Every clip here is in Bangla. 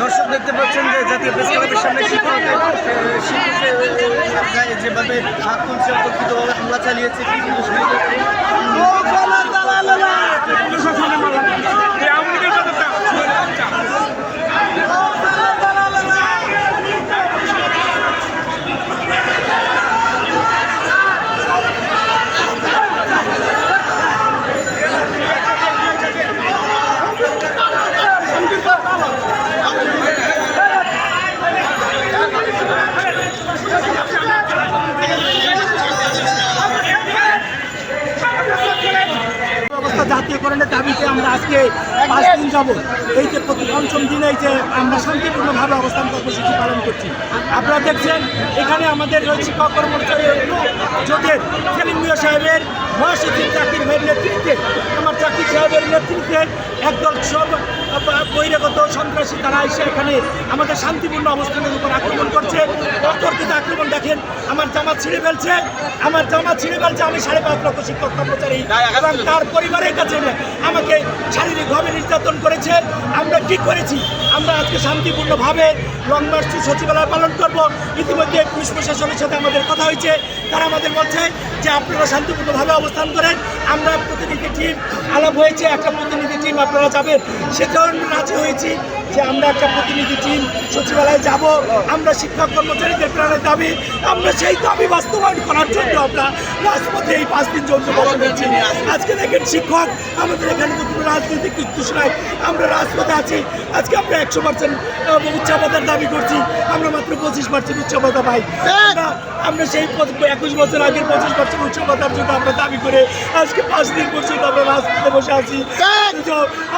দর্শক দেখতে পাচ্ছেন যে জাতীয় প্রেস ক্লাবের সামনে শিক্ষকদের যেভাবে আত্মহত্যা অতর্কিতভাবে হামলা চালিয়েছে জাতীয়করণের দাবিতে আমরা আজকে পাঁচ দিন যাব এই যে প্রতি পঞ্চম দিনে এই যে আমরা শান্তিপূর্ণভাবে অবস্থান কর্মসূচি পালন করছি। আপনারা দেখছেন, এখানে আমাদের শিক্ষক কর্মচারী জোটের সেলিম সাহেবের মহাসচিব চাকরির ভাইয়ের নেতৃত্বে। আমার চাকরি সাহেবের নেতৃত্বে একদল সব বহিরাগত সন্ত্রাসী তারা এসে এখানে আমাদের শান্তিপূর্ণ অবস্থানের উপর আক্রমণ করছে। অতর্কিত দেখেন আমার জামা ছিঁড়ে ফেলছে। আমার জামা ছিঁড়ে ফেলছে আমি সাড়ে পাঁচ লক্ষ শিক্ষক কর্মচারী। এবং তার পরিবারের কাছে আমাকে শারীরিকভাবে নির্যাতন করেছে। আমরা কি করেছি? আমরা আজকে শান্তিপূর্ণভাবে লং মার্চ সচিবালয় পালন করব। ইতিমধ্যে পুলিশ প্রশাসনের সাথে আমাদের কথা হয়েছে। তারা আমাদের বলছে যে আপনারা শান্তিপূর্ণভাবে অবস্থান করেন। আমরা প্রতিনিধি টিম আলাপ হয়েছে, একটা প্রতিনিধি টিম আপনারা যাবেন। সে কারণে রাজি হয়েছি যে আমরা একটা প্রতিনিধি টিম সচিবালয়ে যাব। আমরা শিক্ষক কর্মচারীদের প্রাণের দাবি, আমরা সেই দাবি বাস্তবায়ন করার জন্য আমরা রাজপথে এই পাঁচ দিন জন্য বসে রয়েছি। আজকে দেখেন শিক্ষক, আমাদের এখানে তো কোনো রাজনৈতিক কিচ্ছু নাই। আমরা রাজপথে আছি। আজকে আমরা একশো পার্সেন্ট উচ্চাবাদার দাবি করছি। আমরা মাত্র পঁচিশ পার্সেন্ট উচ্চাবাদা পাই। আমরা সেই একুশ বছর আগের পঁচিশ বছর উচ্চকতার জন্য আমরা দাবি করে আজকে পাঁচ দিন পর্যন্ত আমরা রাজপথে বসে আছি।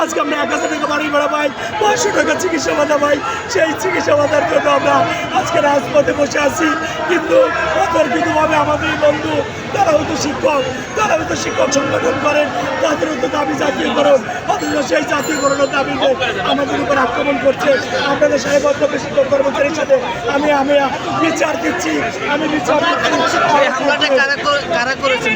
আজকে আমরা এক হাজার টাকা বাড়ি ভাড়া পাই পাঁচশো টাকা চিকিৎসা বাধা পাই। সেই চিকিৎসা ভাতার জন্য আমরা আজকে রাজপথে বসে আছি। কিন্তু অতর্কিতভাবে আমাদের বন্ধু তারা হয়তো শিক্ষক তারা হয়তো শিক্ষক সংগঠন করেন তাদের হয়তো দাবি জাতীয়করণ অথচ সেই জাতীয়করণের দাবিতে আমাদের উপর আক্রমণ করছে। আপনাদের সাহেব অধ্যক্ষ শিক্ষক কর্মচারীর সাথে আমি আমি বিচার দিচ্ছি। আমি বিচার দিচ্ছি। এই হামলাটা কারা কারা করেছে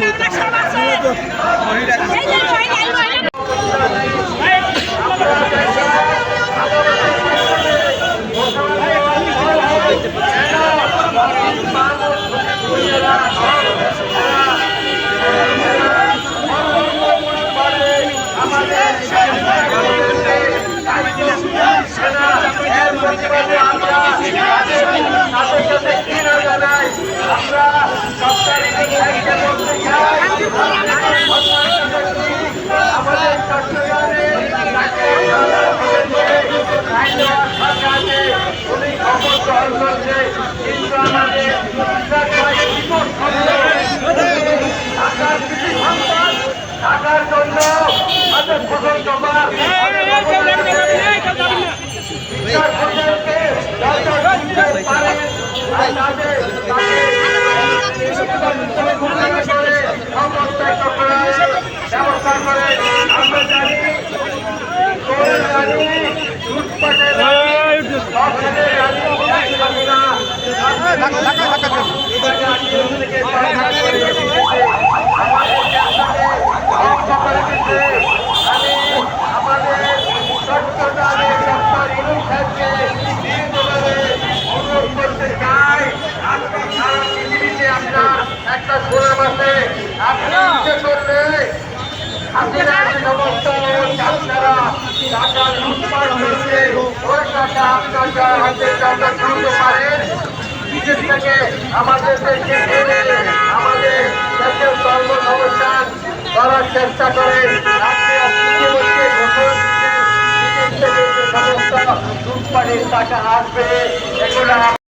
I'm not আমাদের আমাদের দেশের কর্মসংস্থান করার চেষ্টা করে আপনি সমস্ত লুটপাটের টাকা আসবে এগুলো